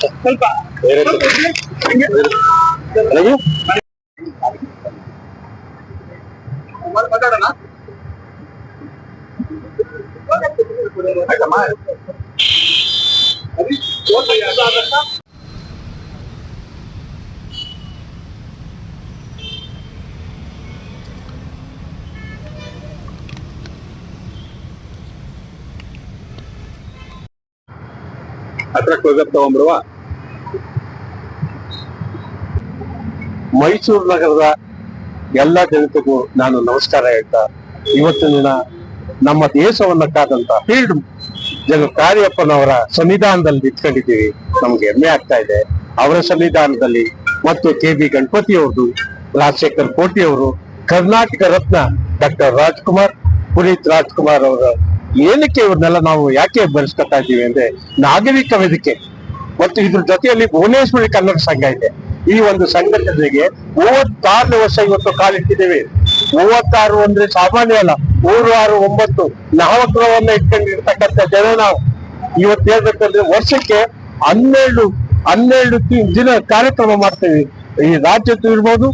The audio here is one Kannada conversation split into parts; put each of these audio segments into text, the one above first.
ಸ್ವಲ್ಪ ಬೇರೆ ಸ್ವಲ್ಪ ಇರ್ಲಿ. ಹಂಗೆ. ರವಿ? ಮಾಡ್- ಮಾತಾಡೋಣ ಆಯ್ತಮ್ಮ? ಹರೀಶ್, ಓದ್ತಾ ಇದ್ದೀರಾ ಆದರ್ಶ? ಹತ್ರ ಕ್ಲೋಸಪ್ ತಗೊಂಡ್ಬಿಡುವ ಮೈಸೂರು ನಗರದ ಎಲ್ಲ ಜನತೆಗೂ ನಾನು ನಮಸ್ಕಾರ ಹೇಳ್ತಾ ಇವತ್ತಿನ ದಿನ ನಮ್ಮ ದೇಶವನ್ನ ಕಾದಂತ ಫೀಲ್ಡ್ ಜನ ಕಾರ್ಯಪ್ಪನವರ ಸಂವಿಧಾನದಲ್ಲಿ ನಿಂತ್ಕೊಂಡಿದ್ದೀವಿ. ನಮ್ಗೆ ಹೆಮ್ಮೆ ಆಗ್ತಾ ಇದೆ. ಅವರ ಸಂವಿಧಾನದಲ್ಲಿ ಮತ್ತು ಕೆ ಬಿ ಗಣಪತಿ ಅವ್ರದ್ದು ರಾಜಶೇಖರ್ ಕೋಟಿ ಅವರು ಕರ್ನಾಟಕ ರತ್ನ ಡಾಕ್ಟರ್ ರಾಜ್ಕುಮಾರ್, ಪುನೀತ್ ರಾಜ್ಕುಮಾರ್ ಅವರ ಏನಕ್ಕೆ ಇವ್ರನ್ನೆಲ್ಲ ನಾವು ಯಾಕೆ ಬರೆಸ್ಕೊತಾ ಇದ್ದೀವಿ ಅಂದ್ರೆ ನಾಗರಿಕ ವೇದಿಕೆ. ಮತ್ತು ಇದ್ರ ಜೊತೆಯಲ್ಲಿ ಭುವನೇಶ್ವರಿ ಕನ್ನಡ ಸಂಘ ಇದೆ. ಈ ಒಂದು ಸಂಘಟನೆಗೆ ಮೂವತ್ತಾರು ವರ್ಷ ಇವತ್ತು ಕಾಲಿಟ್ಟಿದ್ದೇವೆ ಮೂವತ್ತಾರು ಅಂದ್ರೆ ಸಾಮಾನ್ಯ ಅಲ್ಲ, ಮೂರು, ಆರು, ಒಂಬತ್ತು ನಾಮಕ್ರವನ್ನ ಇಟ್ಕೊಂಡಿರ್ತಕ್ಕಂಥ ಜನ ನಾವು. ಇವತ್ತು ಹೇಳ್ಬೇಕಂದ್ರೆ ವರ್ಷಕ್ಕೆ ಹನ್ನೆರಡು ಹನ್ನೆರಡು ದಿನ ಕಾರ್ಯಕ್ರಮ ಮಾಡ್ತೇವೆ. ಈ ರಾಜ್ಯದ್ದು ಇರ್ಬೋದು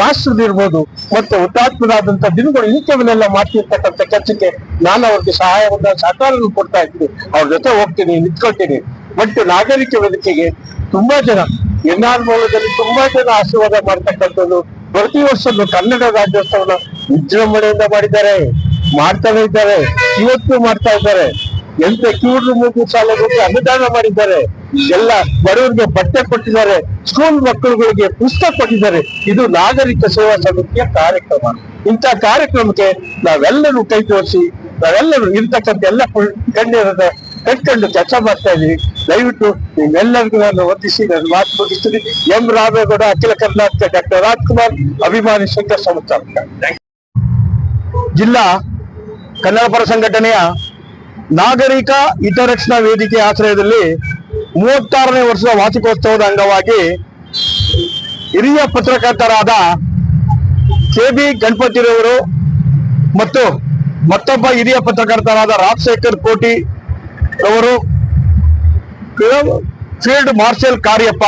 ರಾಷ್ಟ್ರದ ಇರ್ಬೋದು, ಮತ್ತೆ ಹುತಾತ್ಮರಾದಂತ ದಿನಗಳು ಇಂಥವನ್ನೆಲ್ಲ ಮಾಡ್ತಿರ್ತಕ್ಕಂಥ ಕೆಲಸಕ್ಕೆ ನಾನು ಅವ್ರಿಗೆ ಸಹಾಯವನ್ನ ಸಹಕಾರವನ್ನು ಕೊಡ್ತಾ ಇದ್ದೀನಿ. ಅವ್ರ ಜೊತೆ ಹೋಗ್ತೀನಿ, ನಿಂತ್ಕೊಳ್ತೀನಿ. ಬಟ್ ನಾಗರಿಕ ವೇದಿಕೆಗೆ ತುಂಬಾ ಜನ ಎನ್ ಆರ್ ಮೂಲದಲ್ಲಿ ತುಂಬಾ ಜನ ಆಶೀರ್ವಾದ ಮಾಡ್ತಕ್ಕಂಥದ್ದು. ಪ್ರತಿ ವರ್ಷದ್ದು ಕನ್ನಡ ರಾಜ್ಯೋತ್ಸವನ ವಿಜೃಂಭಣೆಯಿಂದ ಮಾಡಿದ್ದಾರೆ. ಮಾಡ್ತಾನೆ ಇದ್ದಾರೆ. ಇವತ್ತು ಮಾಡ್ತಾ ಇದ್ದಾರೆ. ಎಂತ ಕಿವುಡು ಮೂರು ಶಾಲೆಗಳಿಗೆ ಅನುದಾನ ಮಾಡಿದ್ದಾರೆ. ಎಲ್ಲ ಬಡವರಿಗೆ ಬಟ್ಟೆ ಕೊಟ್ಟಿದ್ದಾರೆ. ಸ್ಕೂಲ್ ಮಕ್ಕಳುಗಳಿಗೆ ಪುಸ್ತಕ ಕೊಟ್ಟಿದ್ದಾರೆ. ಇದು ನಾಗರಿಕ ಸೇವಾ ಸಮಿತಿಯ ಕಾರ್ಯಕ್ರಮ. ಇಂಥ ಕಾರ್ಯಕ್ರಮಕ್ಕೆ ನಾವೆಲ್ಲರೂ ಕೈ ತೋರಿಸಿ ನಾವೆಲ್ಲರೂ ಇರ್ತಕ್ಕಂಥ ಎಲ್ಲ ಗಣ್ಯರದ ಕಟ್ಕೊಂಡು ಚರ್ಚೆ ಮಾಡ್ತಾ ಇದ್ದೀವಿ ದಯವಿಟ್ಟು ನಿಮ್ಮೆಲ್ಲರಿಗೂ ನಾನು ವಂದಿಸಿ ನನ್ನ ಮಾತು ಮುಗಿಸ್ತೀನಿ. ಎಂ ರಾಮೇಗೌಡ ಅಖಿಲ ಕರ್ನಾಟಕ ಡಾಕ್ಟರ್ ರಾಜ್ಕುಮಾರ್, ಅಭಿಮಾನಿ ಸಂಘ ಸಂಸ್ಥಾನ ಜಿಲ್ಲಾ ಕನ್ನಡ ಪರ ಸಂಘಟನೆಯ ನಾಗರಿಕ ಹಿತರಕ್ಷಣಾ ವೇದಿಕೆ ಆಶ್ರಯದಲ್ಲಿ ಮೂವತ್ತಾರನೇ ವರ್ಷದ ವಾರ್ಷಿಕೋತ್ಸವದ ಅಂಗವಾಗಿ ಹಿರಿಯ ಪತ್ರಕರ್ತರಾದ ಕೆ ಬಿ ಗಣಪತಿರವರು ಮತ್ತು ಮತ್ತೊಬ್ಬ ಹಿರಿಯ ಪತ್ರಕರ್ತರಾದ ರಾಜಶೇಖರ್ ಕೋಟಿ ರವರು ಫೀಲ್ಡ್ ಮಾರ್ಷಲ್ ಕಾರ್ಯಪ್ಪ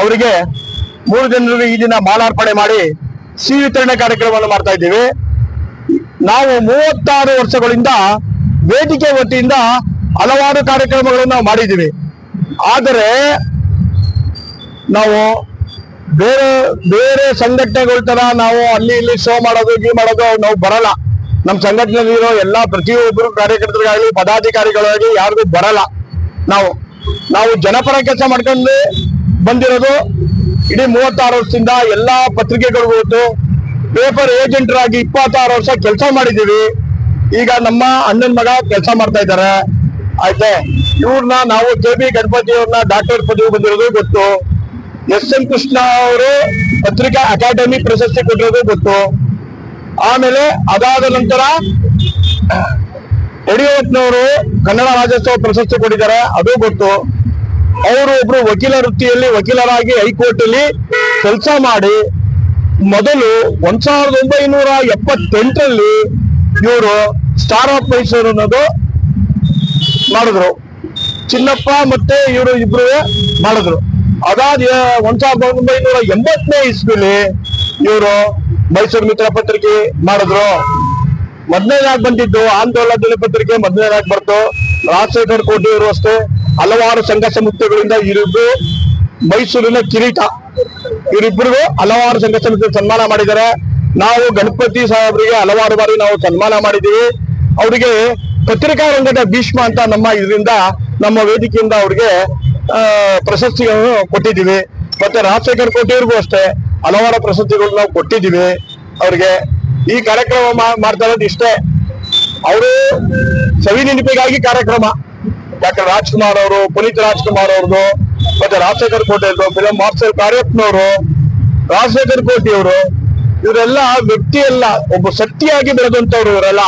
ಅವರಿಗೆ ಮೂರು ಜನರಿಗೆ ಈ ದಿನ ಮಾಲಾರ್ಪಣೆ ಮಾಡಿ ಸಿಹಿ ವಿತರಣೆ ಕಾರ್ಯಕ್ರಮವನ್ನು ಮಾಡ್ತಾ ಇದ್ದೀವಿ. ನಾವು ಮೂವತ್ತಾರು ವರ್ಷಗಳಿಂದ ವೇದಿಕೆ ವತಿಯಿಂದ ಹಲವಾರು ಕಾರ್ಯಕ್ರಮಗಳನ್ನು ನಾವು ಮಾಡಿದ್ದೀವಿ. ಆದರೆ ನಾವು ಬೇರೆ ಬೇರೆ ಸಂಘಟನೆಗಳ ತರ ನಾವು ಅಲ್ಲಿ ಇಲ್ಲಿ ಶೋ ಮಾಡೋದು, ಈ ಮಾಡೋದು ನಾವು ಬರಲ್ಲ. ನಮ್ಮ ಸಂಘಟನೆಯಲ್ಲಿರೋ ಎಲ್ಲಾ ಪ್ರತಿಯೊಬ್ಬರು ಕಾರ್ಯಕರ್ತರಿಗಾಗಲಿ, ಪದಾಧಿಕಾರಿಗಳಾಗಲಿ ಯಾರಿಗೂ ಬರಲ್ಲ. ನಾವು ನಾವು ಜನಪರ ಕೆಲಸ ಮಾಡ್ಕೊಂಡು ಬಂದಿರೋದು ಇಡೀ ಮೂವತ್ತಾರು ವರ್ಷದಿಂದ ಎಲ್ಲಾ ಪತ್ರಿಕೆಗಳಿಗೂ ಹೊತ್ತು ಪೇಪರ್ ಏಜೆಂಟರಾಗಿ ಇಪ್ಪತ್ತಾರು ವರ್ಷ ಕೆಲಸ ಮಾಡಿದ್ದೀವಿ. ಈಗ ನಮ್ಮ ಅಣ್ಣನ ಮಗ ಕೆಲಸ ಮಾಡ್ತಾ ಇದ್ದಾರೆ. ಆಯ್ತೆ? ಇವ್ರನ್ನ ನಾವು ಕೆ ಬಿ ಗಣಪತಿ ಅವ್ರನ್ನ ಡಾಕ್ಟರ್ ಪದವಿ ಬಂದಿರೋದು ಗೊತ್ತು. ಎಸ್ ಎನ್ ಕೃಷ್ಣ ಅವರು ಪತ್ರಿಕಾ ಅಕಾಡೆಮಿ ಪ್ರಶಸ್ತಿ ಕೊಟ್ಟಿರೋದು ಗೊತ್ತು. ಆಮೇಲೆ ಅದಾದ ನಂತರ ಯಡಿಯೂರಪ್ಪನವರು ಕನ್ನಡ ರಾಜ್ಯೋತ್ಸವ ಪ್ರಶಸ್ತಿ ಕೊಟ್ಟಿದ್ದಾರೆ, ಅದು ಗೊತ್ತು. ಅವರು ಒಬ್ರು ವಕೀಲ ವೃತ್ತಿಯಲ್ಲಿ ವಕೀಲರಾಗಿ ಹೈಕೋರ್ಟ್ ಅಲ್ಲಿ ಕೆಲಸ ಮಾಡಿ ಮೊದಲು ಒಂದ್ ಸಾವಿರದ ಒಂಬೈನೂರ ಎಪ್ಪತ್ತೆಂಟರಲ್ಲಿ ಇವರು ಸ್ಟಾರ್ ಆಫ್ ಮೈಸೂರು ಅನ್ನೋದು ಮಾಡಿದ್ರು. ಚಿನ್ನಪ್ಪ ಮತ್ತೆ ಇವರು ಇಬ್ರು ಮಾಡಿದ್ರು. ಅದಾದ, ಒಂದ್ ಸಾವಿರದ ಒಂಬೈನೂರ ಎಂಬತ್ತನೇ ಇಸ್ವಿಲಿ ಇವರು ಮೈಸೂರು ಮಿತ್ರ ಪತ್ರಿಕೆ ಮಾಡಿದ್ರು. ಮೊದಲನೇದಾಗಿ ಬಂದಿದ್ದು ಆಂದೋಲನ ದಿನಪತ್ರಿಕೆ ಮೊದಲನೇದಾಗಿ ಬರ್ತು ರಾಜಶೇಖರ್ ಕೋಟೆ ಅಷ್ಟೇ ಹಲವಾರು ಸಂಘ ಸಂಸ್ಥೆಗಳಿಂದ ಇವರಿಬ್ರು ಮೈಸೂರಿನ ಕಿರೀಟ. ಇವರಿಬ್ಬರಿಗೂ ಹಲವಾರು ಸಂಘ ಸಂಸ್ಥೆ ಸನ್ಮಾನ ಮಾಡಿದ್ದಾರೆ. ನಾವು ಗಣಪತಿ ಸಾಹೇಬರಿಗೆ ಹಲವಾರು ಬಾರಿ ನಾವು ಸನ್ಮಾನ ಮಾಡಿದ್ದೀವಿ. ಅವರಿಗೆ ಪತ್ರಿಕಾ ರಂಗದ ಭೀಷ್ಮ ಅಂತ ನಮ್ಮ ಇದರಿಂದ, ನಮ್ಮ ವೇದಿಕೆಯಿಂದ ಅವ್ರಿಗೆ ಪ್ರಶಸ್ತಿಯನ್ನು ಕೊಟ್ಟಿದ್ದೀವಿ. ಮತ್ತೆ ರಾಜಶೇಖರ್ ಕೋಟೆಯವ್ರಿಗೂ ಅಷ್ಟೇ. ಹಲವಾರು ಪ್ರಶಸ್ತಿಗಳು ನಾವು ಕೊಟ್ಟಿದ್ದೀವಿ. ಅವ್ರಿಗೆ ಈ ಕಾರ್ಯಕ್ರಮ ಮಾಡ್ತಾ ಇರೋದು ಇಷ್ಟೇ. ಅವರು ಸವಿ ನೆನಪಿಗಾಗಿ ಕಾರ್ಯಕ್ರಮ. ಡಾಕ್ಟರ್ ರಾಜ್ಕುಮಾರ್ ಅವರು, ಪುನೀತ್ ರಾಜ್ಕುಮಾರ್ ಅವ್ರದ್ದು, ಮತ್ತೆ ರಾಜಶೇಖರ್ ಕೋಟೆ ಅವರು ಫಿಲಂ ಮಾಸ್ಟರ್ ಕಾರ್ಯಪ್ಪನವರು ರಾಜಶೇಖರ್ ಕೋಟಿ ಅವರು, ಇವರೆಲ್ಲ ವ್ಯಕ್ತಿ ಅಲ್ಲ ಒಬ್ಬ ಶಕ್ತಿಯಾಗಿ ಬೆಳೆದಂತವ್ರು ಇವರೆಲ್ಲ.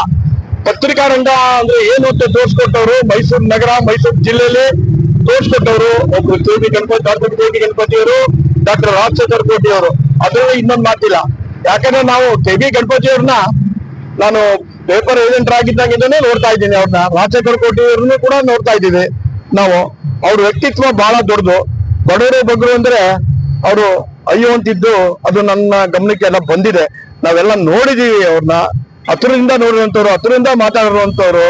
ಪತ್ರಿಕಾ ರಂಗ ಅಂದ್ರೆ ಏನು ಅಂತ ತೋರಿಸ್ಕೊಟ್ಟವ್ರು, ಮೈಸೂರು ನಗರ, ಮೈಸೂರು ಜಿಲ್ಲೆಯಲ್ಲಿ ತೋರಿಸ್ಕೊಟ್ಟವ್ರು. ಒಬ್ರು B Ganapathi doctor doctor Rajashekhar Koti ಅವರು. ಅದರಲ್ಲಿ ಇನ್ನೊಂದು ಮಾತಿಲ್ಲ. ಯಾಕಂದ್ರೆ ನಾವು ಕೆ ಬಿ ಗಣಪತಿ ಅವ್ರನ್ನ ನಾನು ಪೇಪರ್ ಏಜೆಂಟ್ ಆಗಿದ್ದಾಗಿದ್ದಾನೆ ನೋಡ್ತಾ ಇದ್ದೀನಿ. ಅವ್ರನ್ನ ರಾಜಶೇಖರ್ ಕೋಟಿ ಅವ್ರನ್ನು ಕೂಡ ನೋಡ್ತಾ ಇದ್ದೀವಿ ನಾವು. ಅವ್ರ ವ್ಯಕ್ತಿತ್ವ ಬಹಳ ದೊಡ್ಡದು. ಬಡವರು ಬಗ್ಗರು ಅಂದ್ರೆ ಅವರು ಅಯ್ಯೋ ಅಂತಿದ್ದು ಅದು ನನ್ನ ಗಮನಕ್ಕೆ ಎಲ್ಲ ಬಂದಿದೆ. ನಾವೆಲ್ಲ ನೋಡಿದೀವಿ ಅವ್ರನ್ನ. ಹತ್ರದಿಂದ ನೋಡಿರುವಂತವ್ರು ಹತ್ರದಿಂದ ಮಾತಾಡಿರುವಂತವ್ರು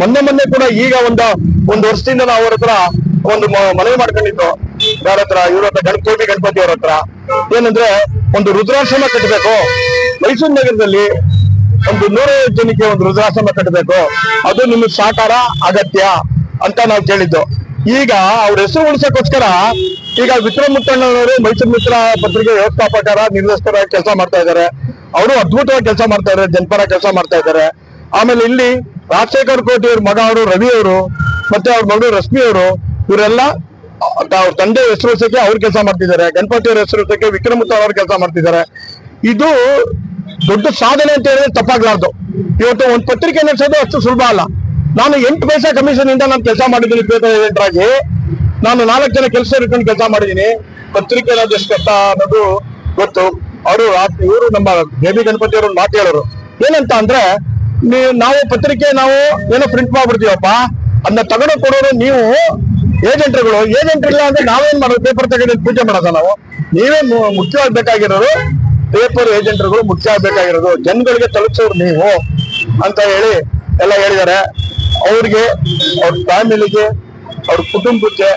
ಮೊನ್ನೆ ಮೊನ್ನೆ ಕೂಡ ಈಗ ಒಂದು ಒಂದು ವರ್ಷದಿಂದ ನಾವು ಅವ್ರ ಹತ್ರ ಒಂದು ಮನವಿ ಮಾಡ್ಕೊಂಡಿದ್ದು. ಯಾರ ಹತ್ರ? ಇವ್ರ ಹತ್ರ ಗಣ ಕೋಟಿ ಗಣಪತಿ ಅವ್ರ ಹತ್ರ. ಏನಂದ್ರೆ, ಒಂದು ರುದ್ರಾಶ್ರಮ ಕಟ್ಟಬೇಕು ಮೈಸೂರು ನಗರದಲ್ಲಿ ಒಂದು ನೂರೈವತ್ತು ಜನಕ್ಕೆ ಒಂದು ರುದ್ರಾಶ್ರಮ ಕಟ್ಟಬೇಕು ಅದು ನಿಮ್ಮ ಸಾಕಾರ ಅಗತ್ಯ ಅಂತ ನಾವು ಕೇಳಿದ್ದು. ಈಗ ಅವ್ರ ಹೆಸರು ಉಳಿಸಕ್ಕೋಸ್ಕರ ಈಗ ವಿಕ್ರಮ್ ಮುತ್ತಣ್ಣನವರು ಮೈಸೂರು ಮಿತ್ರ ಪತ್ರಿಕೆ ವ್ಯವಸ್ಥಾಪಕರ, ನಿರ್ದೇಶಕರ ಕೆಲಸ ಮಾಡ್ತಾ ಇದ್ದಾರೆ. ಅವರು ಅದ್ಭುತವಾಗಿ ಕೆಲಸ ಮಾಡ್ತಾ ಇದ್ದಾರೆ, ಜನಪರ ಕೆಲಸ ಮಾಡ್ತಾ ಇದ್ದಾರೆ. ಆಮೇಲೆ ಇಲ್ಲಿ ರಾಜಶೇಖರ್ ಕೋಟಿ ಅವ್ರ ಮಗ ಅವರು, ರವಿ ಅವರು, ಮತ್ತೆ ಅವ್ರ ಮಗಳು ರಶ್ಮಿ ಅವರು, ಇವರೆಲ್ಲ ಅವ್ರ ತಂದೆ ಹೆಸರು ಸಕ್ಕೆ ಅವ್ರು ಕೆಲಸ ಮಾಡ್ತಿದ್ದಾರೆ ಗಣಪತಿ ಅವ್ರ ಹೆಸರು ಸಕ್ಕೆ ವಿಕ್ರಮುತ್ತ ಅವ್ರ ಕೆಲಸ ಮಾಡ್ತಿದ್ದಾರೆ. ಇದು ದೊಡ್ಡ ಸಾಧನೆ ಅಂತ ಹೇಳಿದ್ರೆ ತಪ್ಪಾಗ್ಲಾರ್ದು. ಇವತ್ತು ಒಂದು ಪತ್ರಿಕೆ ನಡೆಸೋದು ಅಷ್ಟು ಸುಲಭ ಅಲ್ಲ. ನಾನು ಎಂಟು ಪೈಸಾ ಕಮಿಷನ್ ಇಂದ ನಾನು ಕೆಲಸ ಮಾಡಿದ್ದೀನಿ ಪೇಪರ್ ಆಗಿ ನಾನು ನಾಲ್ಕು ಜನ ಕೆಲಸ ಇಟ್ಕೊಂಡು ಕೆಲಸ ಮಾಡಿದ್ದೀನಿ. ಪತ್ರಿಕೆ ಅನ್ನೋದು ಎಷ್ಟು ಕಷ್ಟ ಅನ್ನೋದು ಗೊತ್ತು. ಅವರು ಇವರು ನಮ್ಮ ಬೇಬಿ ಗಣಪತಿ ಅವರು ಮಾತು ಹೇಳೋರು. ಏನಂತ ಅಂದ್ರೆ ನೀವು ನಾವು ಪತ್ರಿಕೆ ನಾವು ಏನೋ ಪ್ರಿಂಟ್ ಮಾಡ್ಬಿಡ್ತೀವಪ್ಪ. ಅದನ್ನ ತಗೊಂಡು ಕೊಡೋರು ನೀವು ಏಜೆಂಟ್ರುಗಳು ಏಜೆಂಟ್ ಇಲ್ಲ ಅಂದ್ರೆ ನಾವೇನ್ ಮಾಡೋದು? ಪೇಪರ್ ತಗೊಂಡು ಪೂಜೆ ಮಾಡೋದ ನಾವು? ನೀವೇ ಮುಖ್ಯವಾಗಿ ಬೇಕಾಗಿರೋರು ಪೇಪರ್ ಏಜೆಂಟ್ರುಗಳು ಮುಖ್ಯ ಬೇಕಾಗಿರೋದು ಜನಗಳಿಗೆ ತಲುಪಿಸೋರು ನೀವು ಅಂತ ಹೇಳಿ ಎಲ್ಲ ಹೇಳಿದ್ದಾರೆ. ಅವ್ರಿಗೆ, ಅವ್ರ ಫ್ಯಾಮಿಲಿಗೆ, ಅವ್ರ ಕುಟುಂಬಕ್ಕೆ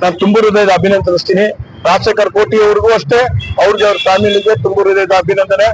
ನಾನು ತುಂಬ ಹೃದಯದ ಅಭಿನಂದನಿಸ್ತೀನಿ ರಾಜಶೇಖರ್ ಕೋಟಿ ಅವ್ರಿಗೂ ಅಷ್ಟೇ. ಅವ್ರಿಗೆ ಅವ್ರ ಫ್ಯಾಮಿಲಿಗೆ ತುಂಬ ಹೃದಯದ ಅಭಿನಂದನೆ.